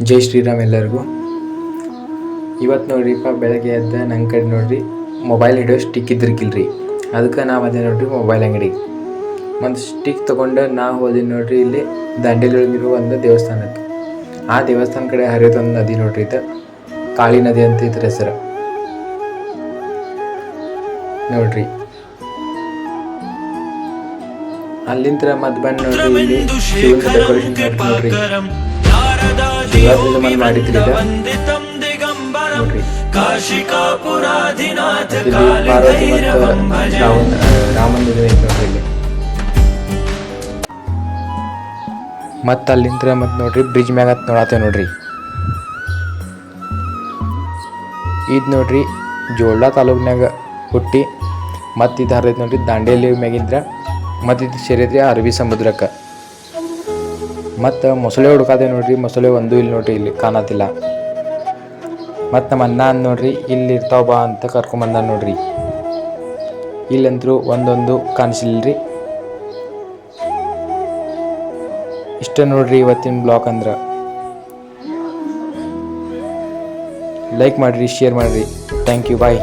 ಜೈ ಶ್ರೀರಾಮ್ ಎಲ್ಲರಿಗೂ. ಇವತ್ತು ನೋಡ್ರಿಪ್ಪ ಬೆಳಗ್ಗೆ ಎದ್ದ ನನ್ನ ಕಡೆ ನೋಡ್ರಿ ಮೊಬೈಲ್ ಹಿಡಿಯೋ ಸ್ಟಿಕ್ ಇದ್ರಿಕಿಲ್ರಿ ಅದಕ್ಕೆ ನಾ ಬಂದೆ ನೋಡ್ರಿ ಮೊಬೈಲ್ ಅಂಗಡಿ. ಒಂದು ಸ್ಟಿಕ್ ತೊಗೊಂಡು ನಾ ಹೋದಿನಿ ನೋಡ್ರಿ ಇಲ್ಲಿ ದಂಡೇಲಿರೋ ಒಂದು ದೇವಸ್ಥಾನಕ್ಕೆ ಆ ದೇವಸ್ಥಾನ ಕಡೆ ಹರಿಯೋದೊಂದು ನದಿ ನೋಡ್ರಿ ಇದು. ಕಾಳಿ ನದಿ ಅಂತ ಇದ್ರ ಹೆಸರು. ನೋಡ್ರಿ. ಅಲ್ಲಿಂದ ಮತ್ತೆ ಬಂದು ನೋಡ್ರಿ ಇಲ್ಲಿ ಡೆಕೋರೇಷನ್ ನೋಡ್ರಿ. ಮತ್ತು ಇಲ್ಲಿ? ಮತ್ತು ನೋಡ್ರಿ ಬ್ರಿಡ್ಜ್ ಮ್ಯಾಗ ಹತ್ ನೋಡತ್ತೇವೆ ನೋಡ್ರಿ. ಇದು ನೋಡ್ರಿ ಜೋಳ ತಾಲೂಕ್ನಾಗ ಹುಟ್ಟಿ ಮತ್ತು ಇದು ಹರಿದೈತೆ ನೋಡ್ರಿ ದಾಂಡೇಲಿ ಮ್ಯಾಗಿಂದ್ರ ಮತ್ತು ಇದು ಸೇರಿದ್ರಿ ಅರಬ್ಬಿ ಸಮುದ್ರಕ್ಕೆ. ಮತ್ತು ಮೊಸಳೆ ಹುಡುಕಾದೆ ನೋಡ್ರಿ, ಮೊಸಳೆ ಒಂದು ಇಲ್ಲಿ ನೋಡ್ರಿ, ಇಲ್ಲಿ ಕಾಣತಿಲ್ಲ ಮತ್ತು ನಮ್ಮ ಅನ್ನ ಅಂದ ನೋಡ್ರಿ, ಇಲ್ಲಿ ಇರ್ತಾವ ಬಾ ಅಂತ ಕರ್ಕೊಂಬಂದ ನೋಡ್ರಿ. ಇಲ್ಲಂತರೂ ಒಂದೊಂದು ಕಾಣಿಸಿಲ್ರಿ. ಇಷ್ಟ ನೋಡ್ರಿ ಇವತ್ತಿನ ಬ್ಲಾಗ್ ಅಂದ್ರೆ. ಲೈಕ್ ಮಾಡಿರಿ ಶೇರ್ ಮಾಡಿರಿ. Thank you bye